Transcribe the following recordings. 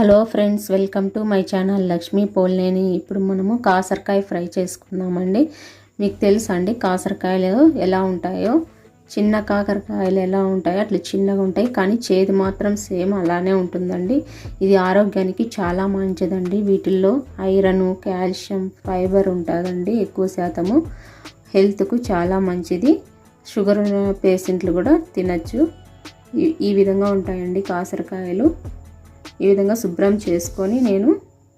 Hello friends welcome to my channel Lakshmi Polneni ఇప్పుడు మనము కాసరకాయ fry చేసుకుందామండి. మీకు తెలుసా అండి కాసరకాయలు ఎలా ఉంటాయో? చిన్న కాకరకాయలు ఎలా ఉంటాయో అట్లా చిన్నగా ఉంటాయి కానీ చేదు మాత్రం సేమ్ అలానే ఉంటుందండి. ఇది ఆరోగ్యానికి చాలా మంచిదండి. వీటిల్లో ఐరన్ కాల్షియం ఫైబర్ ఉంటుందండి ఎక్కువ శాతము. హెల్త్కు చాలా మంచిది. షుగర్ పేషెంట్లు కూడా తినచ్చు. ఈ విధంగా ఉంటాయండి కాసరకాయలు. ఈ విధంగా శుభ్రం చేసుకొని నేను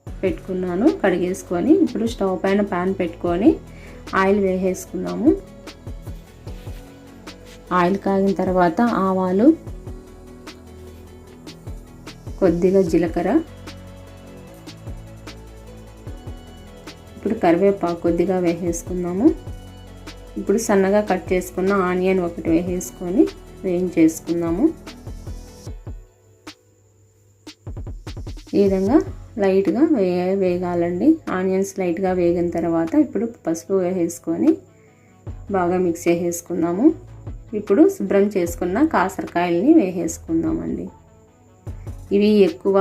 పెట్టుకున్నాను కడిగేసుకొని ఇప్పుడు స్టవ్ పైన ప్యాన్ పెట్టుకొని ఆయిల్ వేసేసుకున్నాము. ఆయిల్ కాగిన తర్వాత ఆవాలు కొద్దిగా జీలకర్ర ఇప్పుడు కరివేపాకు కొద్దిగా వేసేసుకున్నాము. ఇప్పుడు సన్నగా కట్ చేసుకున్న ఆనియన్ ఒకటి వేసేసుకొని వేయించేసుకుందాము ఈ విధంగా లైట్గా వే వేగాలండి. ఆనియన్స్ లైట్గా వేగిన తర్వాత ఇప్పుడు పసుపు వేసేసుకొని బాగా మిక్స్ చేసేసుకుందాము ఇప్పుడు శుభ్రం చేసుకున్న కాసరకాయలని వేసేసుకుందామండి. ఇవి ఎక్కువ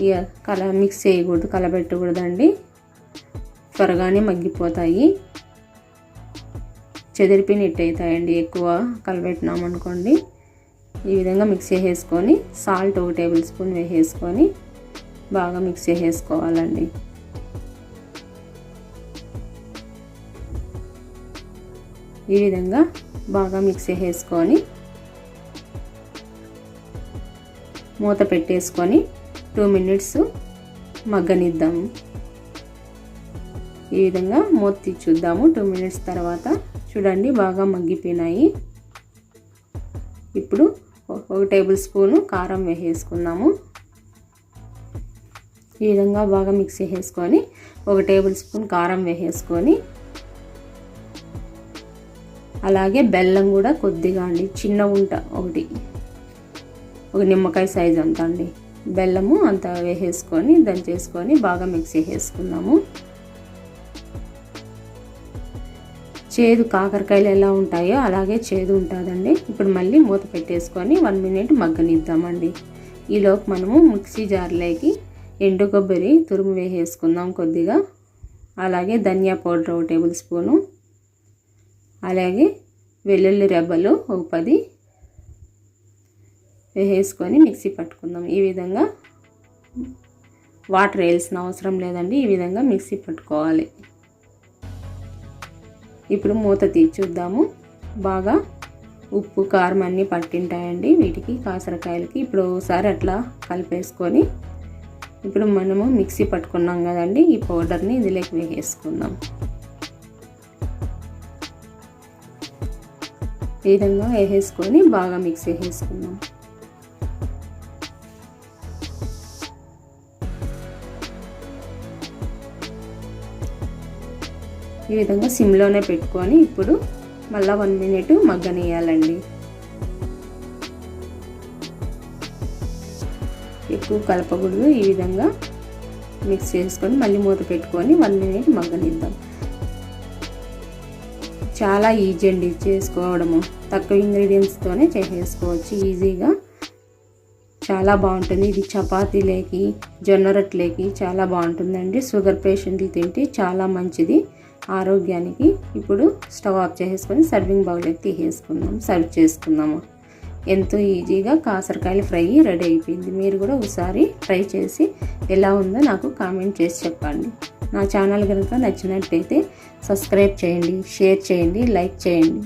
ఇక కల మిక్స్ చేయకూడదు కలబెట్టకూడదండి. త్వరగానే మగ్గిపోతాయి. చెదిరిపినట్టు అవుతాయండి ఎక్కువ కలబెట్టినాం అనుకోండి ఈ విధంగా మిక్స్ చేసేసుకొని సాల్ట్ ఒక టేబుల్ స్పూన్ వేసేసుకొని బాగా మిక్స్ చేసేసుకోవాలండి. ఈ విధంగా బాగా మిక్స్ చేసేసుకొని మూత పెట్టేసుకొని టూ మినిట్స్ మగ్గనిద్దాము ఈ విధంగా మూత తీసి చూద్దాము టూ మినిట్స్ తర్వాత చూడండి బాగా మగ్గిపోయినాయి. ఇప్పుడు ఒక టేబుల్ స్పూను కారం వేసేసుకున్నాము. ఈ విధంగా బాగా మిక్స్ చేసేసుకొని ఒక టేబుల్ స్పూన్ కారం వేసేసుకొని అలాగే బెల్లం కూడా కొద్దిగా అండి చిన్న ఉంట ఒకటి. ఒక నిమ్మకాయ సైజ్ అంత అండి. బెల్లము అంత వేసేసుకొని దంచేసుకొని బాగా మిక్స్ చేసేసుకున్నాము. చేదు కాకరకాయలు ఎలా ఉంటాయో అలాగే చేదు ఉంటుందండి. ఇప్పుడు మళ్ళీ మూత పెట్టేసుకొని వన్ మినిట్ మగ్గనిద్దామండి. ఈలోపు మనము మిక్సీ జార్లోకి ఎండు కొబ్బరి తురుము వేసేసుకుందాం కొద్దిగా. అలాగే ధనియా పౌడర్ ఒక టేబుల్ స్పూను. అలాగే వెల్లుల్లి రెబ్బలు ఒక పది. వేసేసుకొని మిక్సీ పట్టుకుందాం. ఈ విధంగా వాటర్ వేయాల్సిన అవసరం లేదండి. ఈ విధంగా మిక్సీ పట్టుకోవాలి. ఇప్పుడు మూత తీర్చుద్దాము చూద్దాము. బాగా ఉప్పు కారం అన్నీ పట్టింటాయండి. వీటికి కాసరకాయలకి ఇప్పుడు ఒకసారి అట్లా కలిపేసుకొని ఇప్పుడు మనము మిక్సీ పట్టుకున్నాం కదండి ఈ పౌడర్ని ఇదిలోకి వేసేసుకుందాం. ఈ విధంగా వేసేసుకొని బాగా మిక్స్ చేసేసుకుందాం. ఈ విధంగా సిమ్లోనే పెట్టుకొని ఇప్పుడు మళ్ళీ వన్ మినిట్ మగ్గనియాలండి ఎక్కువ కలపకూడదు. ఈ విధంగా మిక్స్ చేసుకొని మళ్ళీ మూత పెట్టుకొని వన్ మినిట్ మగ్గనిద్దాం. చాలా ఈజీ అండి చేసుకోవడము. తక్కువ ఇంగ్రీడియంట్స్తోనే చేసేసుకోవచ్చు. ఈజీగా చాలా బాగుంటుంది. ఇది చపాతీలేకి జొన్న రొట్టెలేకి చాలా బాగుంటుందండి. షుగర్ పేషెంట్లు తింటే చాలా మంచిది. ఆరోగ్యానికి ఇప్పుడు స్టవ్ ఆఫ్ చేసేసుకొని సర్వింగ్ బౌల్లోకి తీసేసుకుందాం. సర్వ్ చేసుకుందాము. ఎంతో ఈజీగా కాసరకాయలు ఫ్రై రెడీ అయిపోయింది. మీరు కూడా ఒకసారి ట్రై చేసి ఎలా ఉందో నాకు కామెంట్ చేసి చెప్పండి. నా ఛానల్ కనుక నచ్చినట్టయితే సబ్స్క్రైబ్ చేయండి షేర్ చేయండి లైక్ చేయండి.